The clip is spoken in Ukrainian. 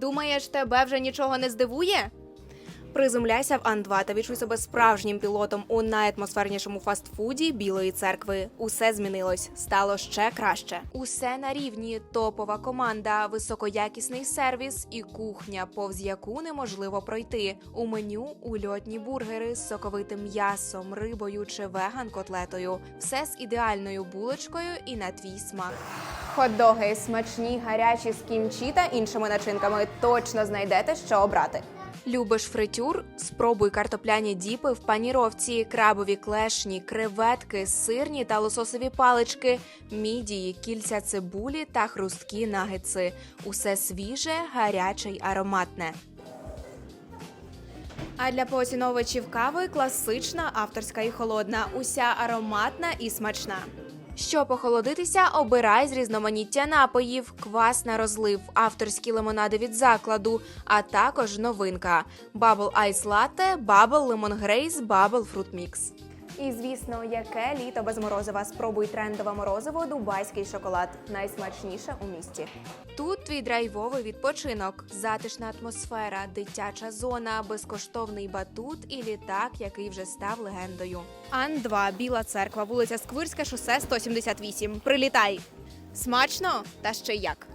Думаєш, тебе вже нічого не здивує? Приземляйся в Ан-2 та відчуй себе справжнім пілотом у найатмосфернішому фастфуді Білої церкви. Усе змінилось, стало ще краще. Усе на рівні, топова команда, високоякісний сервіс і кухня, повз яку неможливо пройти. У меню ульотні бургери з соковитим м'ясом, рибою чи веган-котлетою. Все з ідеальною булочкою і на твій смак. Хот-доги смачні, гарячі з кімчі та іншими начинками. Точно знайдете, що обрати. Любиш фритюр? Спробуй картопляні діпи в паніровці, крабові клешні, креветки, сирні та лососові палички, мідії, кільця цибулі та хрусткі нагетси. Усе свіже, гаряче й ароматне. А для поціновувачів кави класична, авторська і холодна, уся ароматна і смачна. Щоб охолодитися, обирай з різноманіття напоїв, квас на розлив, авторські лимонади від закладу, а також новинка: Bubble Ice Latte, Bubble Lemon Grace, Bubble Fruit Mix. І звісно, яке літо без морозива. Спробуй трендове морозиво Дубайський шоколад. Найсмачніше у місті. Тут твій драйвовий відпочинок, затишна атмосфера, дитяча зона, безкоштовний батут і літак, який вже став легендою. Ан-2, Біла церква, вулиця Сквирська, шосе 178. Прилітай! Смачно та ще як.